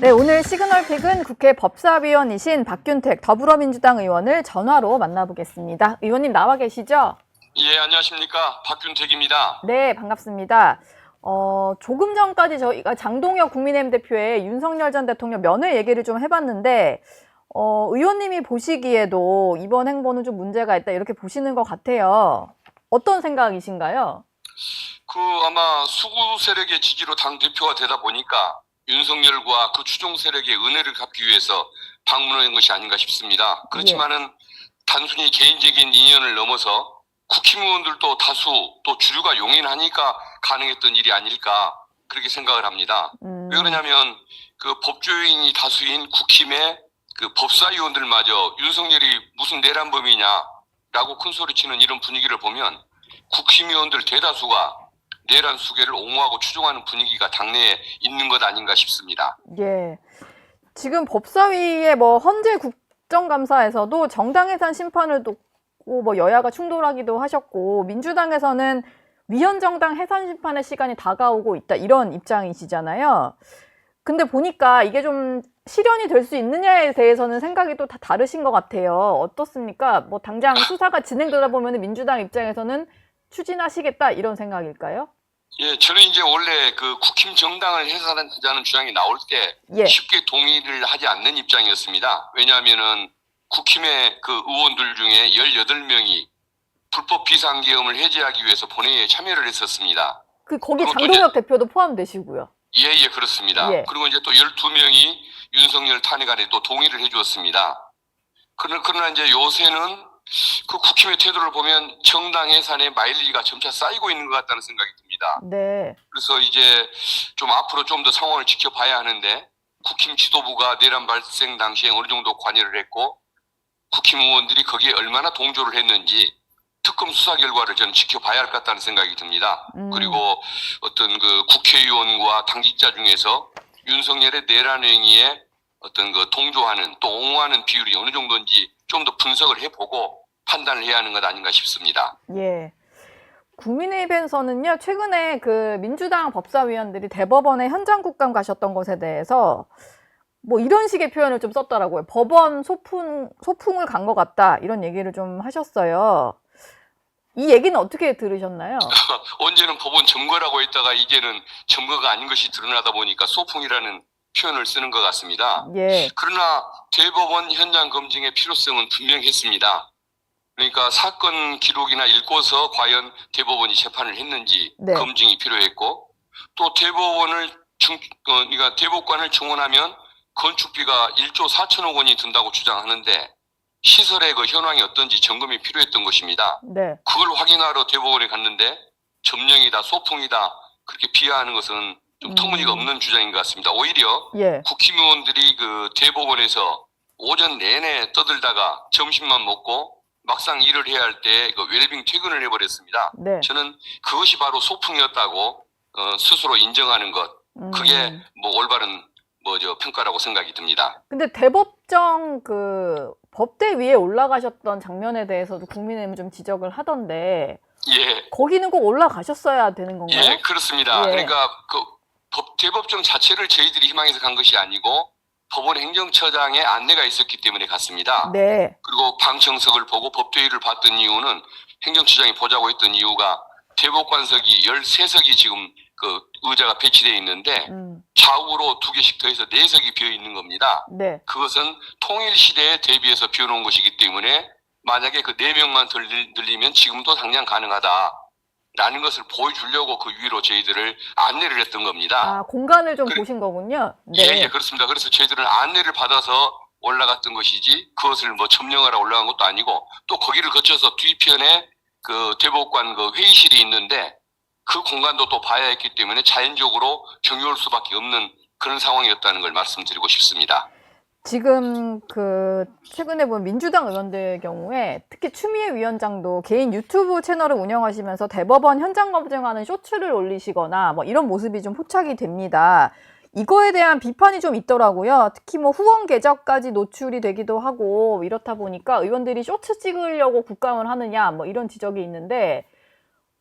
네, 오늘 시그널픽은 국회 법사위원이신 박균택 더불어민주당 의원을 전화로 만나보겠습니다. 의원님 나와 계시죠? 예, 안녕하십니까. 박균택입니다. 네, 반갑습니다. 어, 조금 전까지 저희가 장동혁 국민의힘 대표의 윤석열 전 대통령 면회 얘기를 좀 해봤는데, 어, 의원님이 보시기에도 이번 행보는 좀 문제가 있다 이렇게 보시는 것 같아요. 어떤 생각이신가요? 그 아마 수구 세력의 지지로 당 대표가 되다 보니까 윤석열과 그 추종 세력의 은혜를 갚기 위해서 방문한 것이 아닌가 싶습니다. 그렇지만은 단순히 개인적인 인연을 넘어서 국힘의원들도 다수 또 주류가 용인하니까 가능했던 일이 아닐까 그렇게 생각을 합니다. 음, 왜 그러냐면 그 법조인이 다수인 국힘의 그 법사위원들마저 윤석열이 무슨 내란범이냐라고 큰 소리치는 이런 분위기를 보면 국힘의원들 대다수가 내란 수계를 옹호하고 추종하는 분위기가 당내에 있는 것 아닌가 싶습니다. 예. 지금 법사위의 뭐 헌재 국정감사에서도 정당 해산 심판을 두고 뭐 여야가 충돌하기도 하셨고 민주당에서는 위헌 정당 해산 심판의 시간이 다가오고 있다 이런 입장이시잖아요. 근데 보니까 이게 좀 실현이 될 수 있느냐에 대해서는 생각이 또 다 다르신 것 같아요. 어떻습니까? 뭐 당장 수사가 진행되다 보면 민주당 입장에서는 추진하시겠다 이런 생각일까요? 예, 저는 이제 원래 그 국힘 정당을 해산하자는 주장이 나올 때 예. 쉽게 동의를 하지 않는 입장이었습니다. 왜냐하면은 국힘의 그 의원들 중에 18명이 불법 비상계엄을 해제하기 위해서 본회의에 참여를 했었습니다. 그 거기 그것도 장동혁 대표도 포함되시고요. 예, 예, 그렇습니다. 예. 그리고 이제 또 12명이 윤석열 탄핵안에 또 동의를 해주었습니다. 그러나, 그러나 이제 요새는 그 국힘의 태도를 보면 정당 해산의 마일리지가 점차 쌓이고 있는 것 같다는 생각이 듭니다. 네. 그래서 이제 좀 앞으로 좀 더 상황을 지켜봐야 하는데 국힘 지도부가 내란 발생 당시에 어느 정도 관여를 했고 국힘 의원들이 거기에 얼마나 동조를 했는지 특검 수사 결과를 저는 지켜봐야 할 것 같다는 생각이 듭니다. 음. 그리고 어떤 그 국회의원과 당직자 중에서 윤석열의 내란 행위에 어떤 그 동조하는 또 옹호하는 비율이 어느 정도인지 좀 더 분석을 해보고 판단을 해야 하는 것 아닌가 싶습니다. 예. 국민의힘에서는요, 최근에 그 민주당 법사위원들이 대법원에 현장 국감 가셨던 것에 대해서 뭐 이런 식의 표현을 좀 썼더라고요. 법원 소풍, 소풍을 간 것 같다. 이런 얘기를 좀 하셨어요. 이 얘기는 어떻게 들으셨나요? 언제는 법원 점거라고 했다가 이제는 점거가 아닌 것이 드러나다 보니까 소풍이라는 표현을 쓰는 것 같습니다. 예. 그러나 대법원 현장 검증의 필요성은 분명했습니다. 그러니까 사건 기록이나 읽고서 과연 대법원이 재판을 했는지 네. 검증이 필요했고 또 대법원을 증, 어, 그러니까 대법관을 증원하면 건축비가 1조 4천억 원이 든다고 주장하는데 시설의 그 현황이 어떤지 점검이 필요했던 것입니다. 네. 그걸 확인하러 대법원에 갔는데 점령이다 소풍이다 그렇게 비하하는 것은 좀 음. 터무니가 없는 주장인 것 같습니다. 오히려 예. 국힘의원들이 그 대법원에서 오전 내내 떠들다가 점심만 먹고 막상 일을 해야 할 때 그 웰빙 퇴근을 해버렸습니다. 네. 저는 그것이 바로 소풍이었다고 어, 스스로 인정하는 것 음. 그게 뭐 올바른 뭐저 평가라고 생각이 듭니다. 근데 대법정 그 법대 위에 올라가셨던 장면에 대해서도 국민의힘은 좀 지적을 하던데 예, 거기는 꼭 올라가셨어야 되는 건가요? 예, 그렇습니다. 예. 그러니까 그 법, 대법정 자체를 저희들이 희망해서 간 것이 아니고 법원 행정처장의 안내가 있었기 때문에 갔습니다. 네. 그리고 방청석을 보고 법대위를 봤던 이유는 행정처장이 보자고 했던 이유가 대법관석이 13석이 지금 그 의자가 배치되어 있는데 음. 좌우로 두 개씩 더해서 4석이 비어 있는 겁니다. 네. 그것은 통일 시대에 대비해서 비워놓은 것이기 때문에 만약에 그 4명만 늘리면 지금도 당장 가능하다. 라는 것을 보여주려고 그 위로 저희들을 안내를 했던 겁니다. 아, 공간을 좀 그래- 보신 거군요. 예, 네. 예, 그렇습니다. 그래서 저희들은 안내를 받아서 올라갔던 것이지 그것을 뭐 점령하러 올라간 것도 아니고 또 거기를 거쳐서 뒤편에 그 대법관 그 회의실이 있는데 그 공간도 또 봐야 했기 때문에 자연적으로 경유할 수밖에 없는 그런 상황이었다는 걸 말씀드리고 싶습니다. 지금 그 최근에 본 민주당 의원들 경우에 특히 추미애 위원장도 개인 유튜브 채널을 운영하시면서 대법원 현장 검증하는 쇼츠를 올리시거나 뭐 이런 모습이 좀 포착이 됩니다. 이거에 대한 비판이 좀 있더라고요. 특히 뭐 후원 계좌까지 노출이 되기도 하고 이렇다 보니까 의원들이 쇼츠 찍으려고 국감을 하느냐 뭐 이런 지적이 있는데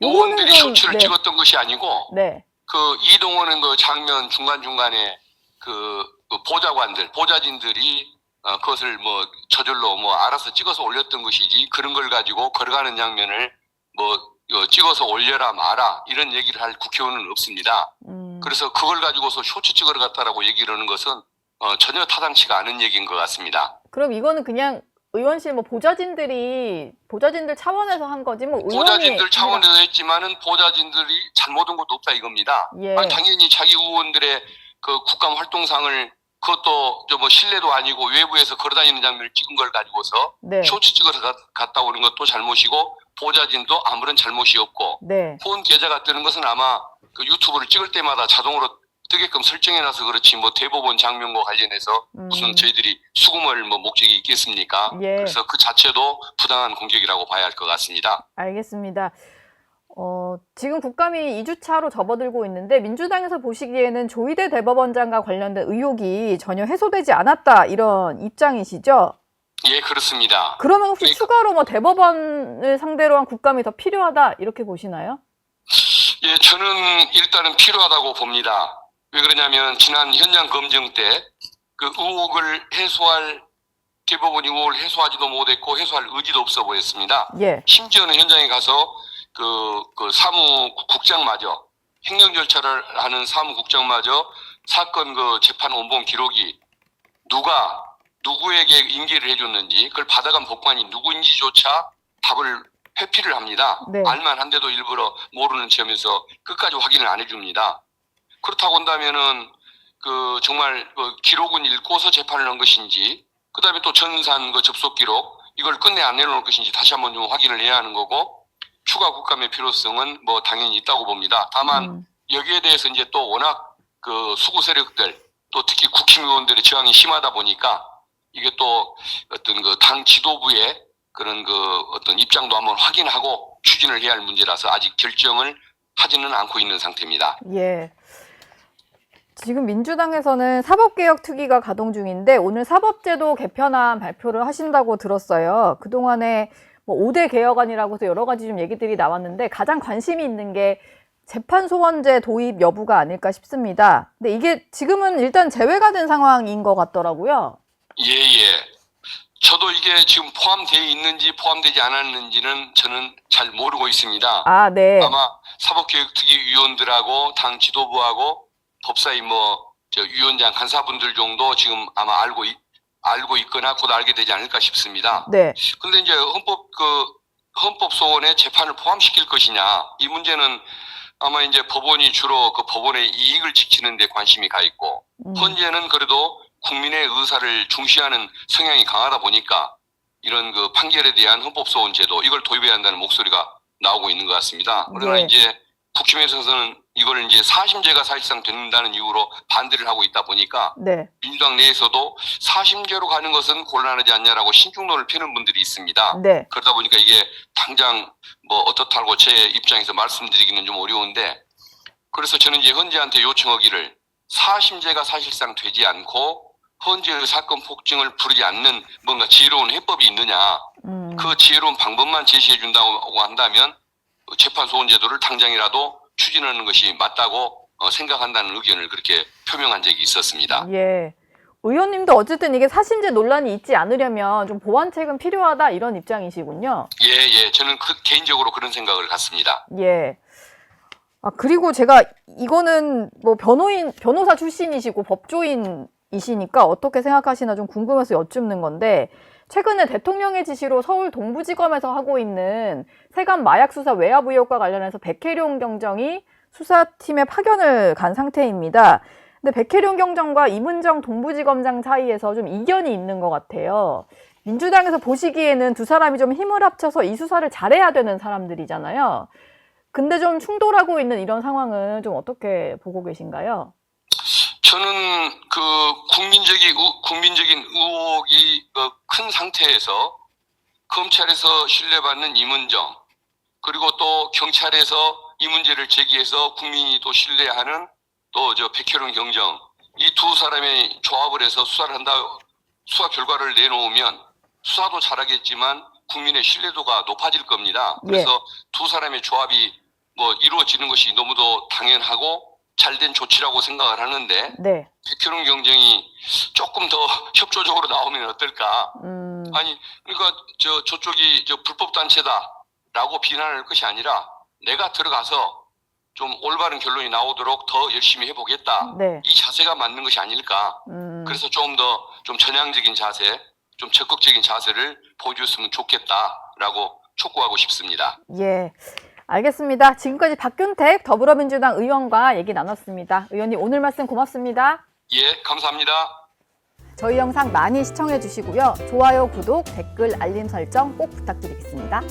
요거는 의원들이 좀 쇼츠를 네, 찍었던 것이 아니고 네. 그 이동호는 그 장면 중간 중간에 그 그 보좌관들, 보좌진들이 어, 그것을 뭐 저절로 뭐 알아서 찍어서 올렸던 것이지 그런 걸 가지고 걸어가는 장면을 뭐 어, 찍어서 올려라 마라 이런 얘기를 할 국회의원은 없습니다. 음, 그래서 그걸 가지고서 쇼츠 찍으러 갔다라고 얘기를 하는 것은 어, 전혀 타당치가 않은 얘기인 것 같습니다. 그럼 이거는 그냥 의원실 뭐 보좌진들이 보좌진들 차원에서 한 거지 뭐 의원이 보좌진들 차원에서 했지만은 보좌진들이 잘못한 것도 없다 이겁니다. 예. 아니, 당연히 자기 의원들의 그 국감 활동상을 그것도 저뭐 실내도 아니고 외부에서 걸어다니는 장면을 찍은 걸 가지고서 네. 쇼츠 찍어서 가- 갔다 오는 것도 잘못이고 보좌진도 아무런 잘못이 없고 네. 폰 계좌가 뜨는 것은 아마 그 유튜브를 찍을 때마다 자동으로 뜨게끔 설정해놔서 그렇지 뭐 대법원 장면과 관련해서 무슨 음. 저희들이 수금을 뭐 목적이 있겠습니까? 예. 그래서 그 자체도 부당한 공격이라고 봐야 할 것 같습니다. 알겠습니다. 어, 지금 국감이 2주차로 접어들고 있는데 민주당에서 보시기에는 조희대 대법원장과 관련된 의혹이 전혀 해소되지 않았다 이런 입장이시죠? 예, 그렇습니다. 그러면 혹시 그러니까- 추가로 뭐 대법원을 상대로 한 국감이 더 필요하다 이렇게 보시나요? 예, 저는 일단은 필요하다고 봅니다. 왜 그러냐면 지난 현장 검증 때 그 의혹을 해소할 대법원이 의혹을 해소하지도 못했고 해소할 의지도 없어 보였습니다. 예. 심지어는 현장에 가서 그, 그 사무국장마저 행정 절차를 하는 사무국장마저 사건 그 재판 원본 기록이 누가 누구에게 인계를 해줬는지 그걸 받아간 법관이 누구인지조차 답을 회피를 합니다. 네. 알만 한데도 일부러 모르는 체험에서 끝까지 확인을 안 해줍니다. 그렇다고 한다면은 그 정말 그 기록은 읽고서 재판을 한 것인지 그다음에 또 전산 그 접속 기록 이걸 끝내 안 내놓을 것인지 다시 한번 좀 확인을 해야 하는 거고 추가 국감의 필요성은 뭐 당연히 있다고 봅니다. 다만 음, 여기에 대해서 이제 또 워낙 그 수구 세력들 또 특히 국힘 의원들의 저항이 심하다 보니까 이게 또 어떤 그 당 지도부의 그런 그 어떤 입장도 한번 확인하고 추진을 해야 할 문제라서 아직 결정을 하지는 않고 있는 상태입니다. 예. 지금 민주당에서는 사법개혁 특위가 가동 중인데 오늘 사법제도 개편안 발표를 하신다고 들었어요. 그동안에 뭐 5대 개혁안이라고 해서 여러 가지 좀 얘기들이 나왔는데 가장 관심이 있는 게 재판 소원제 도입 여부가 아닐까 싶습니다. 근데 이게 지금은 일단 제외가 된 상황인 것 같더라고요. 예, 예. 저도 이게 지금 포함되어 있는지 포함되지 않았는지는 저는 잘 모르고 있습니다. 아, 네. 아마 사법개혁특위 위원들하고 당 지도부하고 법사위 뭐 저 위원장 간사분들 정도 지금 아마 알고 있, 알고 있거나 곧 알게 되지 않을까 싶습니다. 네. 근데 이제 헌법 그 헌법 소원에 재판을 포함시킬 것이냐 이 문제는 아마 이제 법원이 주로 그 법원의 이익을 지키는 데 관심이 가 있고 음, 헌재는 그래도 국민의 의사를 중시하는 성향이 강하다 보니까 이런 그 판결에 대한 헌법 소원 제도 이걸 도입해야 한다는 목소리가 나오고 있는 것 같습니다. 그러나 네. 이제 국힘에서는 이걸 이제 사심제가 사실상 된다는 이유로 반대를 하고 있다 보니까 네. 민주당 내에서도 사심제로 가는 것은 곤란하지 않냐라고 신중론을 펴는 분들이 있습니다. 네. 그러다 보니까 이게 당장 뭐 어떻다고 제 입장에서 말씀드리기는 좀 어려운데 그래서 저는 이제 헌재한테 요청하기를 사심제가 사실상 되지 않고 헌재의 사건 폭증을 부르지 않는 뭔가 지혜로운 해법이 있느냐 음, 그 지혜로운 방법만 제시해 준다고 한다면 재판 소원 제도를 당장이라도 추진하는 것이 맞다고 어, 생각한다는 의견을 그렇게 표명한 적이 있었습니다. 예. 의원님도 어쨌든 이게 사심제 논란이 있지 않으려면 좀 보완책은 필요하다 이런 입장이시군요. 예, 예. 저는 그- 개인적으로 그런 생각을 갖습니다. 예. 아, 그리고 제가 이거는 뭐 변호인, 변호사 출신이시고 법조인이시니까 어떻게 생각하시나 좀 궁금해서 여쭙는 건데, 최근에 대통령의 지시로 서울 동부지검에서 하고 있는 세관 마약 수사 외압 의혹과 관련해서 백혜룡 경정이 수사팀에 파견을 간 상태입니다. 근데 백혜룡 경정과 이문정 동부지검장 사이에서 좀 이견이 있는 것 같아요. 민주당에서 보시기에는 두 사람이 좀 힘을 합쳐서 이 수사를 잘해야 되는 사람들이잖아요. 근데 좀 충돌하고 있는 이런 상황은 좀 어떻게 보고 계신가요? 저는 그 국민적인 의- 국민적인 의혹이 어, 큰 상태에서 검찰에서 신뢰받는 이문정 그리고 또 경찰에서 이 문제를 제기해서 국민이 또 신뢰하는 또 저 백혜룡 경정 이 두 사람의 조합을 해서 수사를 한다 수사 결과를 내놓으면 수사도 잘하겠지만 국민의 신뢰도가 높아질 겁니다. 그래서 두 사람의 조합이 뭐 이루어지는 것이 너무도 당연하고 잘된 조치라고 생각을 하는데 네. 백혈원 경쟁이 조금 더 협조적으로 나오면 어떨까? 음, 아니 그러니까 저 저쪽이 저 불법 단체다라고 비난할 것이 아니라 내가 들어가서 좀 올바른 결론이 나오도록 더 열심히 해보겠다. 네. 이 자세가 맞는 것이 아닐까. 음, 그래서 좀 더 좀 전향적인 자세, 좀 적극적인 자세를 보여줬으면 좋겠다라고 촉구하고 싶습니다. 예. 알겠습니다. 지금까지 박균택 더불어민주당 의원과 얘기 나눴습니다. 의원님 오늘 말씀 고맙습니다. 예, 감사합니다. 저희 영상 많이 시청해 주시고요. 좋아요, 구독, 댓글, 알림 설정 꼭 부탁드리겠습니다.